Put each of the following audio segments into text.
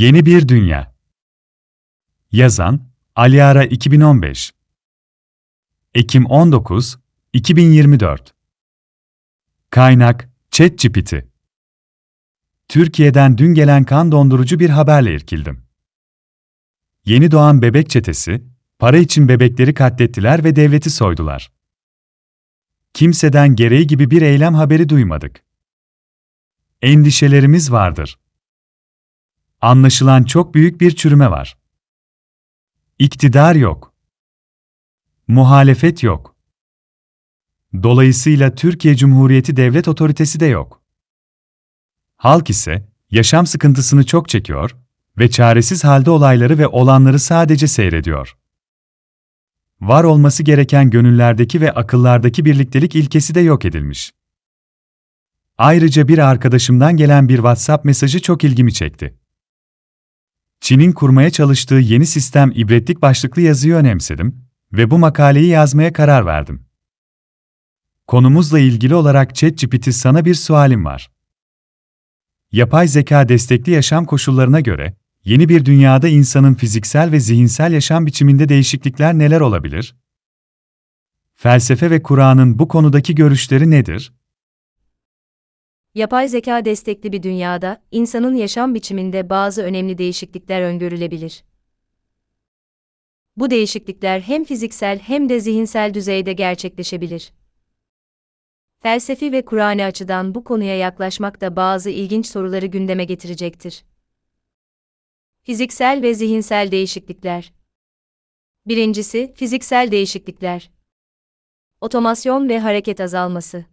Yeni bir Dünya Yazan Ali Ara 2015 Ekim 19, 2024 Kaynak ChatGPT Türkiye'den dün gelen kan dondurucu bir haberle irkildim. Yeni doğan bebek çetesi, para için bebekleri katlettiler ve devleti soydular. Kimseden gereği gibi bir eylem haberi duymadık. Endişelerimiz vardır. Anlaşılan çok büyük bir çürüme var. İktidar yok. Muhalefet yok. Dolayısıyla Türkiye Cumhuriyeti devlet otoritesi de yok. Halk ise yaşam sıkıntısını çok çekiyor ve çaresiz halde olayları ve olanları sadece seyrediyor. Var olması gereken gönüllerdeki ve akıllardaki birliktelik ilkesi de yok edilmiş. Ayrıca bir arkadaşımdan gelen bir WhatsApp mesajı çok ilgimi çekti. Çin'in kurmaya çalıştığı yeni sistem ibretlik başlıklı yazıyı önemsedim ve bu makaleyi yazmaya karar verdim. Konumuzla ilgili olarak ChatGPT sana bir sualim var. Yapay zeka destekli yaşam koşullarına göre, yeni bir dünyada insanın fiziksel ve zihinsel yaşam biçiminde değişiklikler neler olabilir? Felsefe ve Kur'an'ın bu konudaki görüşleri nedir? Yapay zeka destekli bir dünyada, insanın yaşam biçiminde bazı önemli değişiklikler öngörülebilir. Bu değişiklikler hem fiziksel hem de zihinsel düzeyde gerçekleşebilir. Felsefi ve Kur'ani açıdan bu konuya yaklaşmak da bazı ilginç soruları gündeme getirecektir. Fiziksel ve zihinsel değişiklikler. Birincisi, fiziksel değişiklikler. Otomasyon ve hareket azalması.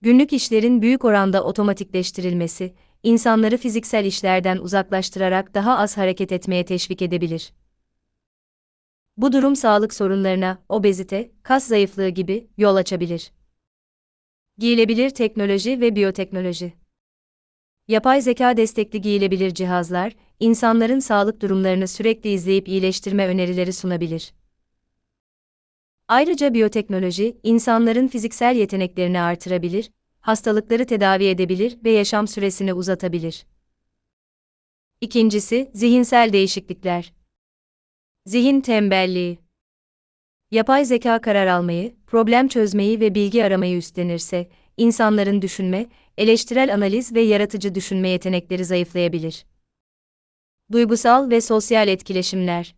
Günlük işlerin büyük oranda otomatikleştirilmesi, insanları fiziksel işlerden uzaklaştırarak daha az hareket etmeye teşvik edebilir. Bu durum sağlık sorunlarına, obezite, kas zayıflığı gibi yol açabilir. Giyilebilir teknoloji ve biyoteknoloji. Yapay zeka destekli giyilebilir cihazlar, insanların sağlık durumlarını sürekli izleyip iyileştirme önerileri sunabilir. Ayrıca biyoteknoloji, insanların fiziksel yeteneklerini artırabilir, hastalıkları tedavi edebilir ve yaşam süresini uzatabilir. İkincisi, zihinsel değişiklikler. Zihin tembelliği. Yapay zeka karar almayı, problem çözmeyi ve bilgi aramayı üstlenirse, insanların düşünme, eleştirel analiz ve yaratıcı düşünme yetenekleri zayıflayabilir. Duygusal ve sosyal etkileşimler.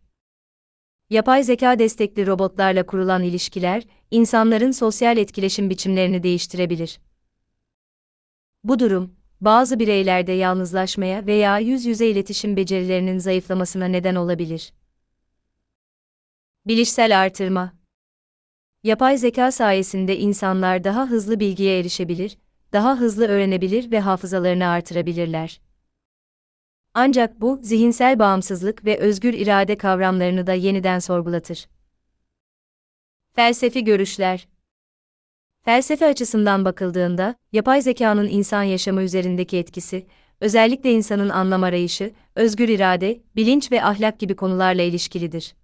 Yapay zeka destekli robotlarla kurulan ilişkiler, insanların sosyal etkileşim biçimlerini değiştirebilir. Bu durum, bazı bireylerde yalnızlaşmaya veya yüz yüze iletişim becerilerinin zayıflamasına neden olabilir. Bilişsel artırma Yapay zeka sayesinde insanlar daha hızlı bilgiye erişebilir, daha hızlı öğrenebilir ve hafızalarını artırabilirler. Ancak bu, zihinsel bağımsızlık ve özgür irade kavramlarını da yeniden sorgulatır. Felsefi görüşler Felsefe açısından bakıldığında, yapay zekanın insan yaşamı üzerindeki etkisi, özellikle insanın anlam arayışı, özgür irade, bilinç ve ahlak gibi konularla ilişkilidir.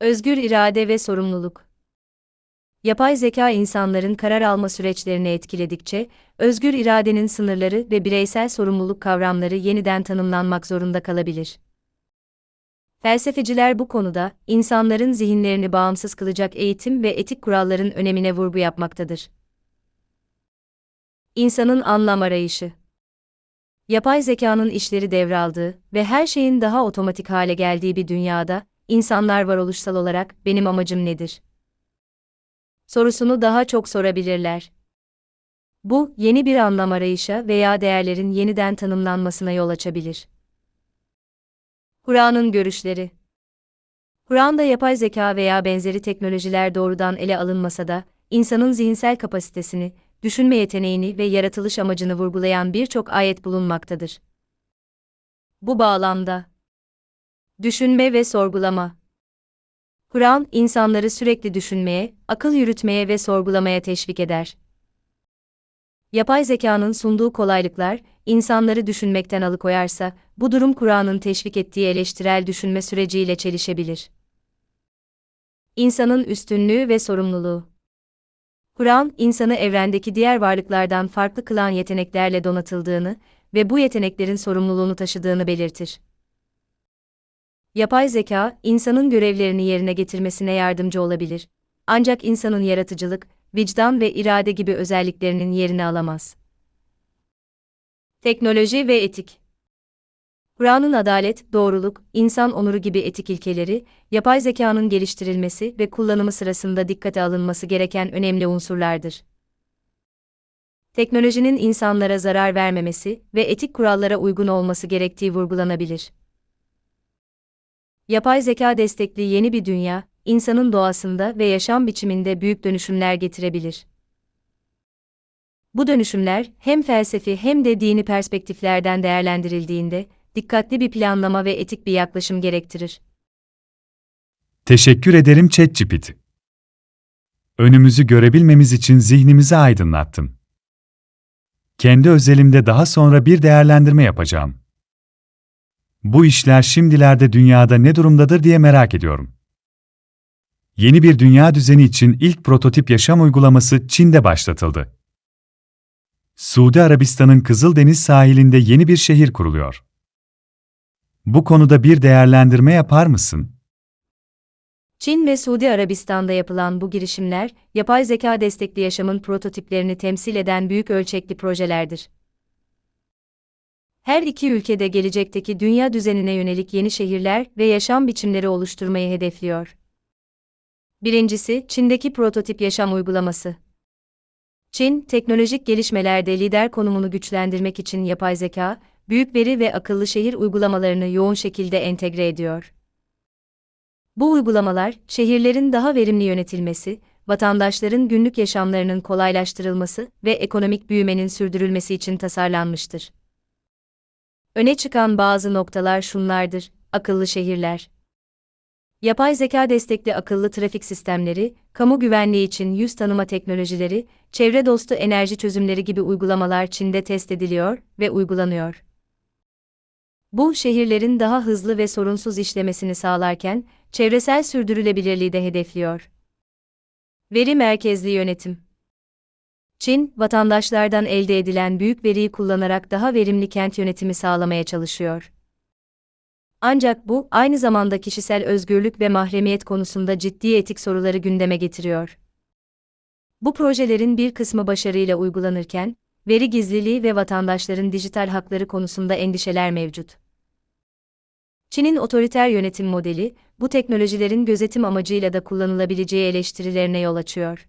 Özgür irade ve sorumluluk Yapay zeka insanların karar alma süreçlerini etkiledikçe, özgür iradenin sınırları ve bireysel sorumluluk kavramları yeniden tanımlanmak zorunda kalabilir. Felsefeciler bu konuda, insanların zihinlerini bağımsız kılacak eğitim ve etik kuralların önemine vurgu yapmaktadır. İnsanın anlam arayışı Yapay zekanın işleri devraldığı ve her şeyin daha otomatik hale geldiği bir dünyada, insanlar varoluşsal olarak benim amacım nedir? sorusunu daha çok sorabilirler. Bu, yeni bir anlam arayışa veya değerlerin yeniden tanımlanmasına yol açabilir. Kur'an'ın görüşleri Kur'an'da yapay zeka veya benzeri teknolojiler doğrudan ele alınmasa da, insanın zihinsel kapasitesini, düşünme yeteneğini ve yaratılış amacını vurgulayan birçok ayet bulunmaktadır. Bu bağlamda, düşünme ve sorgulama Kur'an, insanları sürekli düşünmeye, akıl yürütmeye ve sorgulamaya teşvik eder. Yapay zekanın sunduğu kolaylıklar, insanları düşünmekten alıkoyarsa, bu durum Kur'an'ın teşvik ettiği eleştirel düşünme süreciyle çelişebilir. İnsanın üstünlüğü ve sorumluluğu Kur'an, insanı evrendeki diğer varlıklardan farklı kılan yeteneklerle donatıldığını ve bu yeteneklerin sorumluluğunu taşıdığını belirtir. Yapay zeka, insanın görevlerini yerine getirmesine yardımcı olabilir. Ancak insanın yaratıcılık, vicdan ve irade gibi özelliklerinin yerini alamaz. Teknoloji ve etik Kur'an'ın adalet, doğruluk, insan onuru gibi etik ilkeleri, yapay zekanın geliştirilmesi ve kullanımı sırasında dikkate alınması gereken önemli unsurlardır. Teknolojinin insanlara zarar vermemesi ve etik kurallara uygun olması gerektiği vurgulanabilir. Yapay zeka destekli yeni bir dünya, insanın doğasında ve yaşam biçiminde büyük dönüşümler getirebilir. Bu dönüşümler hem felsefi hem de dini perspektiflerden değerlendirildiğinde dikkatli bir planlama ve etik bir yaklaşım gerektirir. Teşekkür ederim ChatGPT. Önümüzü görebilmemiz için zihnimizi aydınlattın. Kendi özelimde daha sonra bir değerlendirme yapacağım. Bu işler şimdilerde dünyada ne durumdadır diye merak ediyorum. Yeni bir dünya düzeni için ilk prototip yaşam uygulaması Çin'de başlatıldı. Suudi Arabistan'ın Kızıldeniz sahilinde yeni bir şehir kuruluyor. Bu konuda bir değerlendirme yapar mısın? Çin ve Suudi Arabistan'da yapılan bu girişimler, yapay zeka destekli yaşamın prototiplerini temsil eden büyük ölçekli projelerdir. Her iki ülkede gelecekteki dünya düzenine yönelik yeni şehirler ve yaşam biçimleri oluşturmayı hedefliyor. Birincisi, Çin'deki prototip yaşam uygulaması. Çin, teknolojik gelişmelerde lider konumunu güçlendirmek için yapay zeka, büyük veri ve akıllı şehir uygulamalarını yoğun şekilde entegre ediyor. Bu uygulamalar, şehirlerin daha verimli yönetilmesi, vatandaşların günlük yaşamlarının kolaylaştırılması ve ekonomik büyümenin sürdürülmesi için tasarlanmıştır. Öne çıkan bazı noktalar şunlardır: akıllı şehirler. Yapay zeka destekli akıllı trafik sistemleri, kamu güvenliği için yüz tanıma teknolojileri, çevre dostu enerji çözümleri gibi uygulamalar Çin'de test ediliyor ve uygulanıyor. Bu şehirlerin daha hızlı ve sorunsuz işlemesini sağlarken çevresel sürdürülebilirliği de hedefliyor. Veri merkezli yönetim. Çin, vatandaşlardan elde edilen büyük veriyi kullanarak daha verimli kent yönetimi sağlamaya çalışıyor. Ancak bu, aynı zamanda kişisel özgürlük ve mahremiyet konusunda ciddi etik soruları gündeme getiriyor. Bu projelerin bir kısmı başarıyla uygulanırken, veri gizliliği ve vatandaşların dijital hakları konusunda endişeler mevcut. Çin'in otoriter yönetim modeli, bu teknolojilerin gözetim amacıyla da kullanılabileceği eleştirilerine yol açıyor.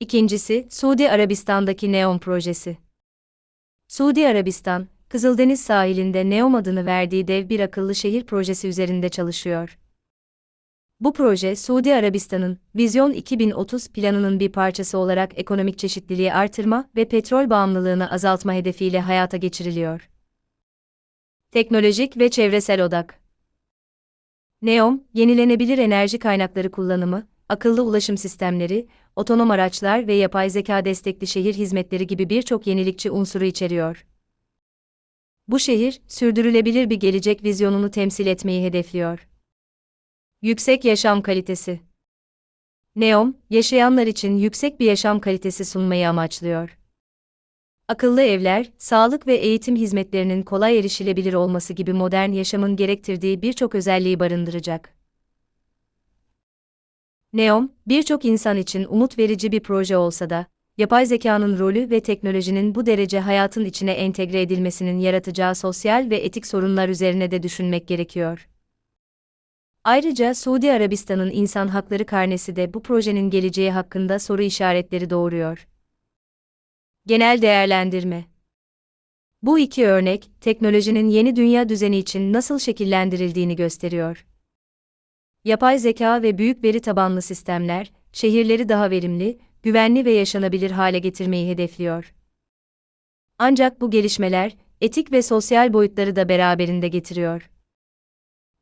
İkincisi, Suudi Arabistan'daki Neom projesi. Suudi Arabistan, Kızıldeniz sahilinde Neom adını verdiği dev bir akıllı şehir projesi üzerinde çalışıyor. Bu proje, Suudi Arabistan'ın Vizyon 2030 planının bir parçası olarak ekonomik çeşitliliği artırma ve petrol bağımlılığını azaltma hedefiyle hayata geçiriliyor. Teknolojik ve çevresel odak. NEOM, yenilenebilir enerji kaynakları kullanımı, akıllı ulaşım sistemleri, otonom araçlar ve yapay zeka destekli şehir hizmetleri gibi birçok yenilikçi unsuru içeriyor. Bu şehir, sürdürülebilir bir gelecek vizyonunu temsil etmeyi hedefliyor. Yüksek yaşam kalitesi. NEOM, yaşayanlar için yüksek bir yaşam kalitesi sunmayı amaçlıyor. Akıllı evler, sağlık ve eğitim hizmetlerinin kolay erişilebilir olması gibi modern yaşamın gerektirdiği birçok özelliği barındıracak. Neom, birçok insan için umut verici bir proje olsa da, yapay zekanın rolü ve teknolojinin bu derece hayatın içine entegre edilmesinin yaratacağı sosyal ve etik sorunlar üzerine de düşünmek gerekiyor. Ayrıca Suudi Arabistan'ın insan hakları karnesi de bu projenin geleceği hakkında soru işaretleri doğuruyor. Genel değerlendirme Bu iki örnek, teknolojinin yeni dünya düzeni için nasıl şekillendirildiğini gösteriyor. Yapay zeka ve büyük veri tabanlı sistemler, şehirleri daha verimli, güvenli ve yaşanabilir hale getirmeyi hedefliyor. Ancak bu gelişmeler, etik ve sosyal boyutları da beraberinde getiriyor.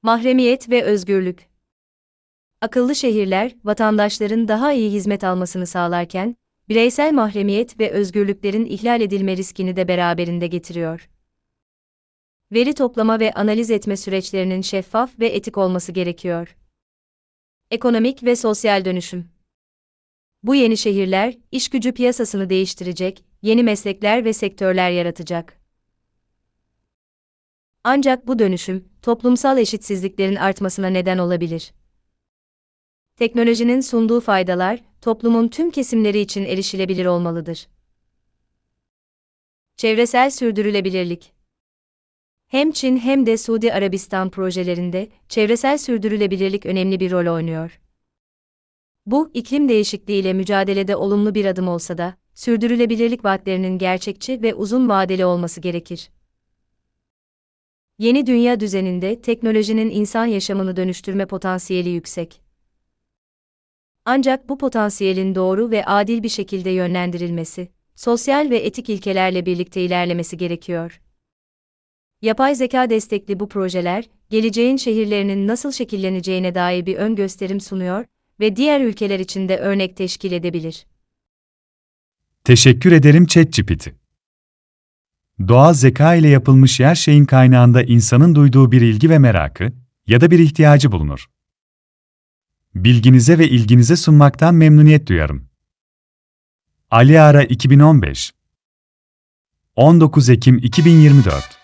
Mahremiyet ve özgürlük Akıllı şehirler, vatandaşların daha iyi hizmet almasını sağlarken, bireysel mahremiyet ve özgürlüklerin ihlal edilme riskini de beraberinde getiriyor. Veri toplama ve analiz etme süreçlerinin şeffaf ve etik olması gerekiyor. Ekonomik ve sosyal dönüşüm. Bu yeni şehirler, iş gücü piyasasını değiştirecek, yeni meslekler ve sektörler yaratacak. Ancak bu dönüşüm, toplumsal eşitsizliklerin artmasına neden olabilir. Teknolojinin sunduğu faydalar, toplumun tüm kesimleri için erişilebilir olmalıdır. Çevresel sürdürülebilirlik Hem Çin hem de Suudi Arabistan projelerinde çevresel sürdürülebilirlik önemli bir rol oynuyor. Bu, iklim değişikliğiyle mücadelede olumlu bir adım olsa da, sürdürülebilirlik vaatlerinin gerçekçi ve uzun vadeli olması gerekir. Yeni dünya düzeninde teknolojinin insan yaşamını dönüştürme potansiyeli yüksek. Ancak bu potansiyelin doğru ve adil bir şekilde yönlendirilmesi, sosyal ve etik ilkelerle birlikte ilerlemesi gerekiyor. Yapay zeka destekli bu projeler, geleceğin şehirlerinin nasıl şekilleneceğine dair bir ön gösterim sunuyor ve diğer ülkeler için de örnek teşkil edebilir. Teşekkür ederim ChatGPT. Doğal zeka ile yapılmış her şeyin kaynağında insanın duyduğu bir ilgi ve merakı ya da bir ihtiyacı bulunur. Bilginize ve ilginize sunmaktan memnuniyet duyarım. Ali Ara 2015 19 Ekim 2024